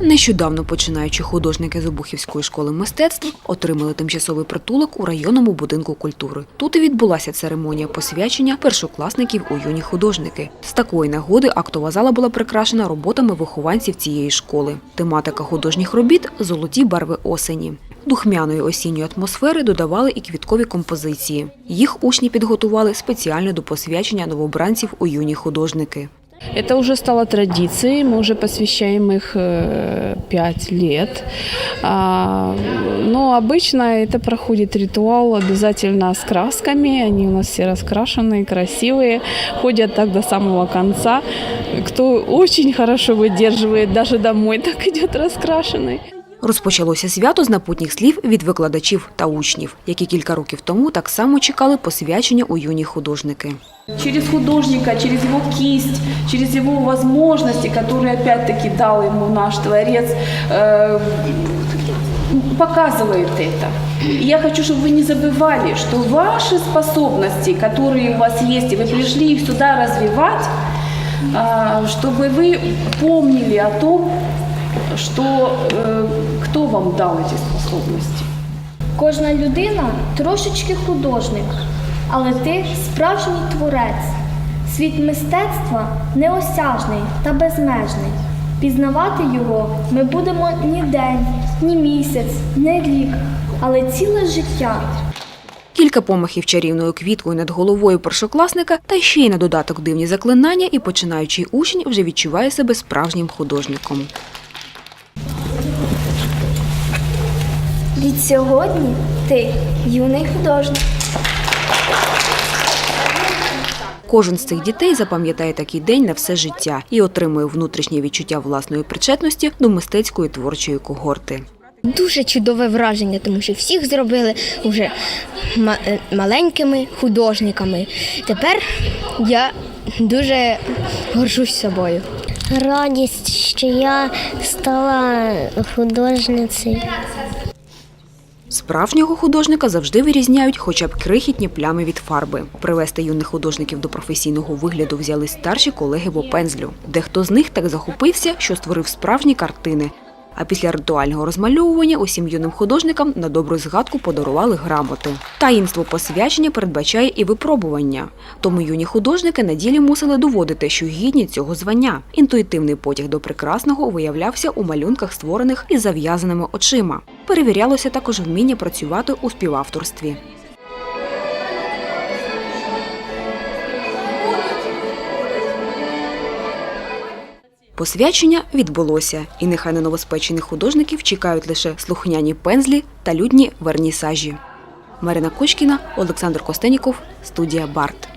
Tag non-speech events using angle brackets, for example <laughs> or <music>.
Нещодавно починаючи художники з Обухівської школи мистецтв отримали тимчасовий притулок у районному будинку культури. Тут і відбулася церемонія посвячення першокласників у юні художники. З такої нагоди актова зала була прикрашена роботами вихованців цієї школи. Тематика художніх робіт золоті барви осені. Духмяної осінньої атмосфери додавали і квіткові композиції. Їх учні підготували спеціально до посвячення новобранців у юні художники. Это уже стало традицией, мы уже посвящаем их э, пять лет. А, Но обычно это проходит ритуал обязательно с красками, они у нас все раскрашенные, красивые, ходят так до самого конца. Кто очень хорошо выдерживает, даже домой <laughs> так идет раскрашенный. Розпочалося свято з напутніх слів від викладачів та учнів, які кілька років тому так само чекали посвячення у юні художники. через художника, через его кисть, через его возможности, которые опять-таки дал ему наш Творец, э, показывает это. И я хочу, чтобы вы не забывали, что ваши способности, которые у вас есть, и вы пришли их сюда развивать, а, чтобы вы помнили о том, что э, кто вам дал эти способности. Кожна людина трошечки художник, але ти справжній творець. Світ мистецтва неосяжний та безмежний. Пізнавати його ми будемо ні день, ні місяць, ні рік, але ціле життя. Кілька помахів чарівною квіткою над головою першокласника та ще й на додаток дивні заклинання, і починаючий учень вже відчуває себе справжнім художником. Від сьогодні ти юний художник. Кожен з цих дітей запам'ятає такий день на все життя і отримує внутрішнє відчуття власної причетності до мистецької творчої когорти. Дуже чудове враження, тому що всіх зробили вже е, маленькими художниками. Тепер я дуже горжусь собою. радість, що я стала художницею. Справжнього художника завжди вирізняють хоча б крихітні плями від фарби. Привести юних художників до професійного вигляду взялись старші колеги по пензлю. Дехто з них так захопився, що створив справжні картини. А після ритуального розмальовування усім юним художникам на добру згадку подарували грамоти. Таїнство посвячення передбачає і випробування. Тому юні художники на ділі мусили доводити, що гідні цього звання. Інтуїтивний потяг до прекрасного виявлявся у малюнках, створених із зав'язаними очима. Перевірялося також вміння працювати у співавторстві. Посвячення відбулося, і нехай на новоспечених художників чекають лише слухняні пензлі та людні вернісажі. Марина Кочкіна, Олександр Костеніков, студія Барт.